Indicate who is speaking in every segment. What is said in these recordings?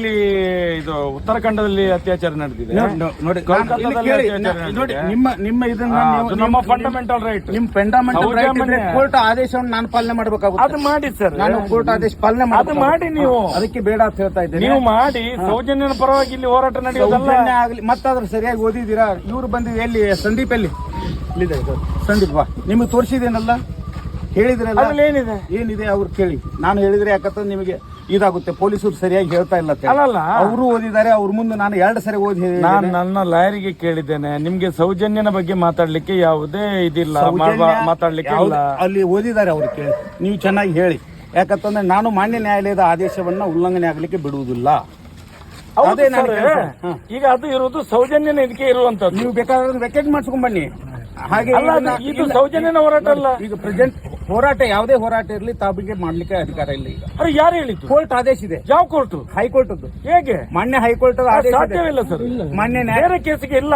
Speaker 1: ಇಲ್ಲಿ ಇದು ಉತ್ತರಾಖಂಡದಲ್ಲಿ ಅತ್ಯಾಚಾರ ನಡೆದಿದೆ.
Speaker 2: ನೋಡಿ
Speaker 1: ಕೋಲ್ಕತ್ತಾದಲ್ಲಿ ಅತ್ಯಾಚಾರ
Speaker 2: ನೋಡಿ ನಿಮ್ಮ ನಿಮ್ಮ ಇದನ್ನ ನೀವು- ನಿಮ್ಮ-
Speaker 1: ನಮ್ಮ ಫಂಡಮೆಂಟಲ್ ರೈಟ್
Speaker 2: ನಿಮ್ ಫಂಡಮೆಂಟಲ್ ರೈಟ್ ಕೋರ್ಟ್ ಆದೇಶವನ್ನು ನಾನು ಪಾಲನೆ ಮಾಡಬೇಕಾಗುತ್ತೆ.
Speaker 1: ಅದು ಮಾಡಿ ಸರ್.
Speaker 2: ನಾನು ಕೋರ್ಟ್ ಆದೇಶ ಪಾಲನೆ
Speaker 1: ಅದು
Speaker 2: ಮಾಡ್ಬೇಕಾಗುತ್ತೆ.
Speaker 1: ಮಾಡಿ ನೀವು.
Speaker 2: ಅದಕ್ಕೆ ಬೇಡ ಅಂತ ಹೇಳ್ತಾ ಇದ್ದೇನೆ.
Speaker 1: ನೀವು ಮಾಡಿ ಸೌಜನ್ಯನ ಪರವಾಗಿ ಇಲ್ಲಿ ಹೋರಾಟ ನಡೆಯೋದಲ್ಲ.
Speaker 2: ಸೌಜನ್ಯ ಆಗ್ಲಿ ಮತ್ತಾದ್ರೂ ಸರಿಯಾಗಿ ಓದಿದ್ದೀರಾ? ಇವ್ರು ಬಂದಿದ್ದು ಎಲ್ಲಿ ಸಂದೀಪ್ ಎಲ್ಲಿ? ಇಲ್ಲಿದೆ ಇದು. ಸಂದೀಪ್ ಬಾ ನಿಮಗೆ ತೋರಿಸಿದೇನಲ್ಲ ಹೇಳಿದ್ರಲ್ಲ
Speaker 1: ಅದ್ರಲ್ಲಿ ಏನಿದೆ?
Speaker 2: ಏನಿದೆ ಅವ್ರು ಕೇಳಿ. ನಾನು ಹೇಳಿದ್ರೆ ಯಾಕಂತ ನಿಮಗೆ ಇದಾಗುತ್ತೆ. ಪೊಲೀಸರು ಸರಿಯಾಗಿ ಹೇಳ್ತಾ ಇಲ್ಲ.
Speaker 1: ಅಲ್ಲಲ್ಲ.
Speaker 2: ಅವರು ಓದಿದ್ದಾರೆ ಅವ್ರ ಮುಂದೆ ನಾನು ಎರಡು ಸರಿ ಓದಿ
Speaker 1: ನಾನು ನನ್ನ ಲಾಯರಿಗೆ ಕೇಳಿದ್ದೇನೆ. ನಿಮ್ಗೆ ಸೌಜನ್ಯನ ಬಗ್ಗೆ ಮಾತಾಡ್ಲಿಕ್ಕೆ ಯಾವುದೇ ಇದಿಲ್ಲ. ಮಾತಾಡ್ಲಿಕ್ಕೆ
Speaker 2: ಅಲ್ಲಿ ಓದಿದ್ದಾರೆ ಅವ್ರು ಕೇಳಿ. ನೀವು ಚೆನ್ನಾಗಿ ಹೇಳಿ. ಯಾಕಂತಂದ್ರೆ ನಾನು ಮಾನ್ಯ ನ್ಯಾಯಾಲಯದ ಆದೇಶವನ್ನ ಉಲ್ಲಂಘನೆ ಆಗ್ಲಿಕ್ಕೆ ಬಿಡುವುದಿಲ್ಲ.
Speaker 1: ಈಗ ಅದು ಇರುವುದು ಸೌಜನ್ಯನ ಇದಕ್ಕೆ ಇರುವಂತದ್ದು.
Speaker 2: ನೀವು ಬೇಕಾದ್ರೆ ವೆಕೆಟ್ ಮಾಡಿಸ್ಕೊಂಡ್ ಬನ್ನಿ. ಹಾಗೆ
Speaker 1: ಇದು ಸೌಜನ್ಯನ ಹೋರಾಟ ಅಲ್ಲ.
Speaker 2: ಈಗ ಪ್ರೆಸೆಂಟ್ ಹೋರಾಟ ಯಾವುದೇ ಹೋರಾಟ ಇರಲಿ ತಾಬಿಗೆ ಮಾಡ್ಲಿಕ್ಕೆ ಅಧಿಕಾರ ಇಲ್ಲ ಈಗ.
Speaker 1: ಅರೆ ಯಾರು ಹೇಳಿದ್ದು?
Speaker 2: ಕೋರ್ಟ್ ಆದೇಶ ಇದೆ.
Speaker 1: ಯಾವ ಕೋರ್ಟ್?
Speaker 2: ಹೈಕೋರ್ಟ್
Speaker 1: ಹೇಗೆ?
Speaker 2: ಮಾನ್ಯ ಹೈಕೋರ್ಟ್ ಆದೇಶ.
Speaker 1: ಸಾಧ್ಯವಿಲ್ಲ ಸರ್.
Speaker 2: ಮಾನ್ಯ ನ್ಯಾಯ
Speaker 1: ಬೇರೆ ಕೇಸಿಗೆ ಇಲ್ಲ.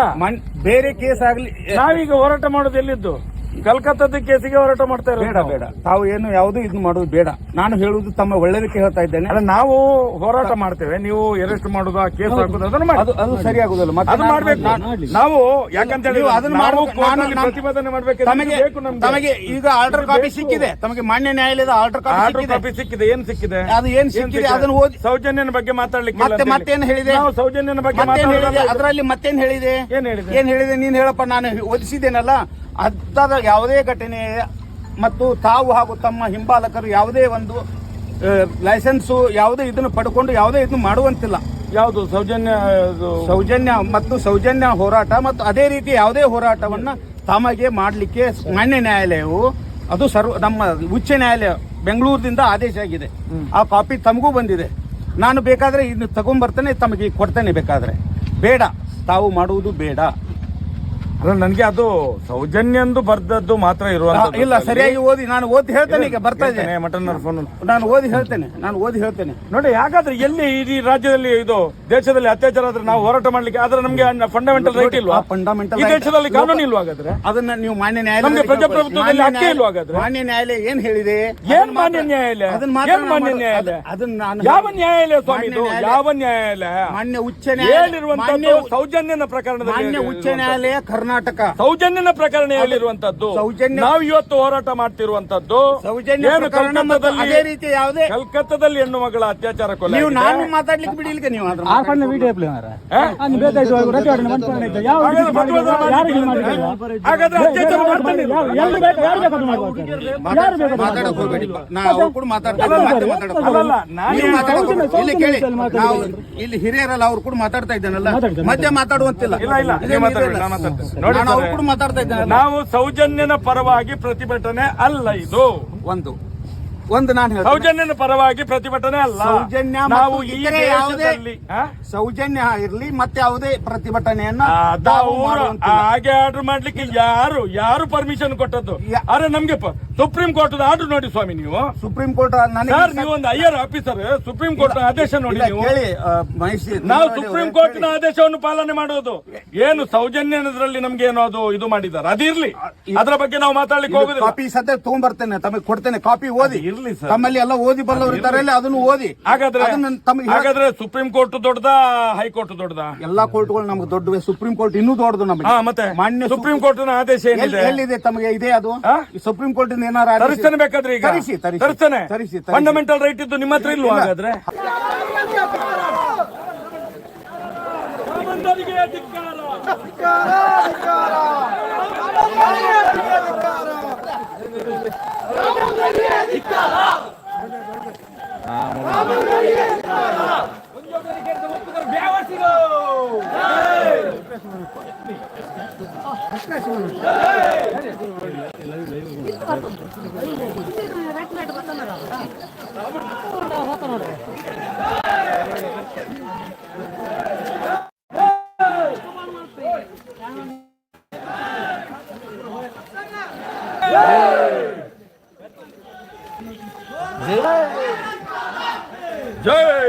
Speaker 2: ಬೇರೆ ಕೇಸ್ ಆಗ್ಲಿ
Speaker 1: ನಾವೀಗ ಹೋರಾಟ ಮಾಡೋದು ಎಲ್ಲಿದ್ದು? ಕಲ್ಕತ್ತಾದ ಕೇಸಿಗೆ ಹೋರಾಟ ಮಾಡ್ತಾ
Speaker 2: ಬೇಡ. ಬೇಡ. ತಾವು ಏನು ಯಾವುದು ಇದು ಮಾಡುದು ಬೇಡ. ನಾನು ಹೇಳುವುದು ತಮ್ಮ ಒಳ್ಳೇದಕ್ಕೆ ಹೇಳ್ತಾ ಇದ್ದೇನೆ.
Speaker 1: ಅಲ್ಲ ನಾವು ಹೋರಾಟ ಮಾಡ್ತೇವೆ. ನೀವು ಅರೆಸ್ಟ್ ಮಾಡುದು ಆ ಕೇಸ್ ಹಾಕುದು ಅದನ್ನ ಮಾಡಿ.
Speaker 2: ಅದು ಅದು ಸರಿ ಆಗುದಿಲ್ಲ. ಮತ್ತೆ
Speaker 1: ಅದು
Speaker 2: ನಾನು-
Speaker 1: ಮಾಡ್ಬೇಕು.
Speaker 2: ನಾನು-
Speaker 1: ನಾವು ಯಾಕಂತ ಹೇಳಿ
Speaker 2: ನೀವು ಅದನ್ನ
Speaker 1: ನಾವು
Speaker 2: ಮಾಡ್ಬೇಕು.
Speaker 1: court
Speaker 2: ನಾನು- ನಾನು-
Speaker 1: ಪ್ರತಿಭಟನೆ ಮಾಡ್ಬೇಕಾದ್ರೆ
Speaker 2: ತಮಗೆ
Speaker 1: ಬೇಕು ನಮ್ಗೆ.
Speaker 2: ತಮಗೆ ಈಗ ಆರ್ಡರ್ ಕಾಪಿ ಸಿಕ್ಕಿದೆ. ತಮಗೆ ಮಾನ್ಯ ನ್ಯಾಯಾಲಯದ ಆರ್ಡರ್ ಕಾಪಿ
Speaker 1: ಆರ್ಡರ್
Speaker 2: ಸಿಕ್ಕಿದೆ.
Speaker 1: ಕಾಪಿ ಸಿಕ್ಕಿದೆ. ಏನ್ ಸಿಕ್ಕಿದೆ?
Speaker 2: ಅದು ಏನ್ ಸಿಕ್ಕಿದೆ? ಅದನ್ನ ಓದಿ
Speaker 1: ಸೌಜನ್ಯನ ಬಗ್ಗೆ ಮಾತಾಡ್ಲಿಕ್ಕೆ
Speaker 2: ಮತ್ತೆ ಮತ್ತೇನ್ ಹೇಳಿದೆ?
Speaker 1: ನಾವು ಸೌಜನ್ಯನ ಬಗ್ಗೆ
Speaker 2: ಮತ್ತೇನ್ ಹೇಳಿದೆ?
Speaker 1: ಮಾತಾಡೋದಲ್ಲ.
Speaker 2: ಅದರಲ್ಲಿ ಮತ್ತೇನ್ ಹೇಳಿದೆ?
Speaker 1: ಏನ್ ಹೇಳಿದೆ?
Speaker 2: ಏನ್ ಹೇಳಿದೆ? ನೀನ್ ಹೇಳಪ್ಪ ನಾನು ಓದಿಸಿದ್ದೇನಲ್ಲ. ಅದಾದ ಯಾವುದೇ ಘಟನೆ ಮತ್ತು ತಾವು ಹಾಗೂ ತಮ್ಮ ಹಿಂಬಾಲಕರು ಯಾವುದೇ ಒಂದು ಲೈಸೆನ್ಸು ಯಾವುದೇ ಇದನ್ನು ಪಡ್ಕೊಂಡು ಯಾವುದೇ ಇದನ್ನು ಮಾಡುವಂತಿಲ್ಲ.
Speaker 1: ಯಾವುದು? ಸೌಜನ್ಯ
Speaker 2: ಸೌಜನ್ಯ ಮತ್ತು ಸೌಜನ್ಯ ಹೋರಾಟ ಮತ್ತು ಅದೇ ರೀತಿ ಯಾವುದೇ ಹೋರಾಟವನ್ನು ತಮಗೆ ಮಾಡಲಿಕ್ಕೆ ಮಾನ್ಯ ನ್ಯಾಯಾಲಯವು ಅದು ಸರ್ವ ನಮ್ಮ ಉಚ್ಚ ನ್ಯಾಯಾಲಯ ಬೆಂಗಳೂರಿನಿಂದ ಆದೇಶ ಆಗಿದೆ. ಆ ಕಾಪಿ ತಮಗೂ ಬಂದಿದೆ. ನಾನು ಬೇಕಾದರೆ ಇದನ್ನು ತಗೊಂಡ್ಬರ್ತೇನೆ ತಮಗೆ ಕೊಡ್ತೇನೆ ಬೇಕಾದರೆ. ಬೇಡ ತಾವು ಮಾಡುವುದು ಬೇಡ.
Speaker 1: ಅಲ್ಲ ನನಗೆ ಅದು ಸೌಜನ್ಯಂದು ಬರ್ದದ್ದು ಮಾತ್ರ ಇರುವಂತ
Speaker 2: ಇಲ್ಲ ಸರಿಯಾಗಿ ಓದಿ ನಾನು ಓದಿ ಹೇಳ್ತೇನೆ ಈಗ ಬರ್ತಾ ಇದೆ
Speaker 1: ಮಟನ್ ಫೋನ್
Speaker 2: ನಾನು ಓದಿ ಹೇಳ್ತೇನೆ ನಾನು ಓದಿ ಹೇಳ್ತೇನೆ.
Speaker 1: ನೋಡಿ ಯಾಕಾದ್ರೆ ಎಲ್ಲಿ ಇಡೀ ರಾಜ್ಯದಲ್ಲಿ ಇದು ದೇಶದಲ್ಲಿ ಅತ್ಯಾಚಾರ ಆದ್ರೆ ನಾವು ಹೋರಾಟ ಮಾಡ್ಲಿಕ್ಕೆ ಆದ್ರೆ ನಮ್ಗೆ ಫಂಡಮೆಂಟಲ್ ರೈಟ್ ಇಲ್ವಾ?
Speaker 2: ಫಂಡಮೆಂಟಲ್
Speaker 1: ಈ ದೇಶದಲ್ಲಿ ಕಾನೂನು ಇಲ್ವಾ ಹಾಗಾದ್ರೆ?
Speaker 2: ಅದನ್ನ ನೀವು ಮಾನ್ಯ ನ್ಯಾಯಾಲಯ
Speaker 1: ನಮ್ಗೆ ಪ್ರಜಾಪ್ರಭುತ್ವದಲ್ಲಿ ಹಕ್ಕೇ ಇಲ್ವಾ ಹಾಗಾದ್ರೆ?
Speaker 2: ಮಾನ್ಯ ನ್ಯಾಯಾಲಯ ಏನ್ ಹೇಳಿದೆ?
Speaker 1: ಏನ್ ಮಾನ್ಯ ನ್ಯಾಯಾಲಯ?
Speaker 2: ಅದನ್ನ
Speaker 1: ಏನ್ ಮಾನ್ಯ ನ್ಯಾಯಾಲಯ?
Speaker 2: ಅದನ್ನ ನಾನು
Speaker 1: ಯಾವ ನ್ಯಾಯಾಲಯ ಸ್ವಾಮಿ ಇದು? ಯಾವ ನ್ಯಾಯಾಲಯ?
Speaker 2: ಮಾನ್ಯ ಉಚ್ಚ ನ್ಯಾಯಾಲಯ
Speaker 1: ಸೌಜನ್ಯನ ಪ್ರಕರಣದಲ್ಲಿ
Speaker 2: ಮಾನ್ಯ ಉಚ್ಚ ನ್ಯಾಯಾಲಯ ಕರ್ನಾಟಕ
Speaker 1: ಸೌಜನ್ಯನ ಪ್ರಕರಣ ಹೇಳಿರುವಂತದ್ದು
Speaker 2: ಸೌಜನ್ಯ-
Speaker 1: ನಾವು ಇವತ್ತು ಹೋರಾಟ ಮಾಡ್ತಿರುವಂತದ್ದು.
Speaker 2: ಸೌಜನ್ಯ ಅದೇ
Speaker 1: ಕಲ್ಕತ್ತಾದಲ್ಲಿ
Speaker 2: ರೀತಿ ಯಾವುದೇ
Speaker 1: ಕಲ್ಕತ್ತಾದಲ್ಲಿ ಹೆಣ್ಣು ಮಗಳ ಅತ್ಯಾಚಾರ ಕೊಲೆ
Speaker 2: ನೀವು. ನಾನು ಮಾತಾಡ್ಲಿಕ್ಕೆ ಬಿಡಿಲ್ಕ ನೀವು
Speaker 1: ಹಾಗಾದ್ರೆ ಅತ್ಯಾಚಾರ ಮಾಡ್ತಾನೆ
Speaker 2: ಮಾತಾಡಕ್. ಹೋಗ್ಬೇಡಿ. ಕೂಡ ಮಾತಾಡ್ತಾ ನೀವು ಹೋಗ್ಬೇಡಿ. ಇಲ್ಲಿ ಕೇಳಿ ನಾವು ಇಲ್ಲಿ ಹಿರಿಯರಲ್ಲ ಅವ್ರು ಕೂಡ ಮಾತಾಡ್ತಾ ಇದ್ದಾನಲ್ಲ.
Speaker 3: ಮತ್ತೆ
Speaker 2: ಮಧ್ಯ ಮಾತಾಡುವಂತಿಲ್ಲ.
Speaker 1: ಇಲ್ಲ ಇಲ್ಲ ನೋಡಿ
Speaker 2: ನಾನು ಅವ್ರು ಕೂಡ ಮಾತಾಡ್ತಾ
Speaker 1: ನಾವು ಸೌಜನ್ಯನ ಪರವಾಗಿ ಪ್ರತಿಭಟನೆ ಅಲ್ಲ ಇದು.
Speaker 2: ಒಂದು. ಒಂದು ನಾನು
Speaker 1: ಸೌಜನ್ಯನ ಪರವಾಗಿ ಪ್ರತಿಭಟನೆ ಅಲ್ಲ.
Speaker 2: ಸೌಜನ್ಯ
Speaker 1: ನಾವು ಈ
Speaker 2: ಯಾವುದೇ
Speaker 1: ದೇಶದಲ್ಲಿ?
Speaker 2: ಸೌಜನ್ಯ ಇರ್ಲಿ ಮತ್ತೆ ಯಾವುದೇ ಪ್ರತಿಭಟನೆಯನ್ನ
Speaker 1: ನಾವು
Speaker 2: ಮಾಡುವಂತಿಲ್ಲ.
Speaker 1: ಹಾಗೆ ಆರ್ಡರ್ ಮಾಡ್ಲಿಕ್ಕೆ ಯಾರು ಯಾರು ಪರ್ಮಿಷನ್ ಕೊಟ್ಟದ್ದು? ಅರೆ ನಮ್ಗೆ ಪ- ಸುಪ್ರೀಂ ಕೋರ್ಟ್ ಆರ್ಡರ್ ನೋಡಿ ಸ್ವಾಮಿ ನೀವು.
Speaker 2: ಸುಪ್ರೀಂ ಕೋರ್ಟ್ ನನಗೆ
Speaker 1: ಸರ್ ನೀವು ಒಂದು ಐಆರ್ ಆಫೀಸರ್ ಸುಪ್ರೀಂ ಕೋರ್ಟ್ ಆದೇಶ ನೋಡಿ
Speaker 2: ಇಲ್ಲ,
Speaker 1: ನೀವು.
Speaker 2: ಕೇಳಿ ಆ, ಮಹೇಶ್
Speaker 1: ನಾವು
Speaker 2: ನೋಡಿ
Speaker 1: ಸುಪ್ರೀಂ
Speaker 2: ಅವ್ರೆ,
Speaker 1: ಕೋರ್ಟ್ನ
Speaker 2: ಕೇಳಿ.
Speaker 1: ಆದೇಶವನ್ನು ಪಾಲನೆ ಮಾಡೋದು ಏನು ಸೌಜನ್ಯದ್ರಲ್ಲಿ ನಮ್ಗೆ ಏನೋ ಅದು ಇದು ಮಾಡಿದ್ದಾರೆ? ಅದಿರ್ಲಿ ಅದ್ರ ಬಗ್ಗೆ ನಾವು ಮಾತಾಡ್ಲಿಕ್ಕೆ
Speaker 2: ಇದು
Speaker 1: ಹೋಗುದಿಲ್ಲ.
Speaker 2: ಕಾಪಿ ಸದ್ಯ ತಗೊಂಡ್ಬರ್ತೇನೆ ತಮಗೆ ಕೊಡ್ತೇನೆ ಕಾಪಿ ಓದಿ.
Speaker 1: ಇರ್ಲಿ ಸರ್.
Speaker 2: ತಮ್ಮಲ್ಲಿ ಎಲ್ಲ ಓದಿ ಬಲ್ಲವರು ಇದ್ದಾರೆ ಅದನ್ನು ಓದಿ.
Speaker 1: ಹಾಗಾದ್ರೆ
Speaker 2: ಅದನ್ನ ತಮಗೆ
Speaker 1: ಹಾಗಾದ್ರೆ ಸುಪ್ರೀಂ ಕೋರ್ಟ್ ದೊಡ್ಡದಾ? ಹೈಕೋರ್ಟ್ ದೊಡ್ಡದ?
Speaker 2: ಎಲ್ಲಾ ಕೋರ್ಟ್ಗಳು ನಮ್ಗೆ ದೊಡ್ಡ ಸುಪ್ರೀಂ ಕೋರ್ಟ್ ಇನ್ನೂ ದೊಡ್ಡದು ನಮಗೆ.
Speaker 1: ಹಾ ಮತ್ತೆ
Speaker 2: ಮಾನ್ಯ
Speaker 1: ಸುಪ್ರೀಂ ಕೋರ್ಟ್ನ ಆದೇಶ ಏನಿದೆ?
Speaker 2: ಎಲ್ಲಿದೆ ತಮಗೆ ಇದೆ ಅದು? ಈ ಸುಪ್ರೀಂ ಕೋರ್ಟ್ ಇಂದ ಏನಾರ ಆದೇಶ-
Speaker 1: ತರಿಸ್ತಾನೆ ಬೇಕಾದ್ರೆ ಈಗ?
Speaker 2: ತರಿಸಿ ತರಿಸಿ.
Speaker 1: ತರಿಸ್ತಾನೆ?
Speaker 2: ತರಿಸಿ ತರಿಸಿ.
Speaker 1: ಫಂಡಮೆಂಟಲ್ ರೈಟ್ ಇದ್ದು ನಿಮ್ಮ ಹತ್ರ ಇಲ್ವಾ
Speaker 2: ಇಲ್ಲ.
Speaker 1: ಹಾಗಾದ್ರೆ? ಧಿಕ್ಕಾರ. జై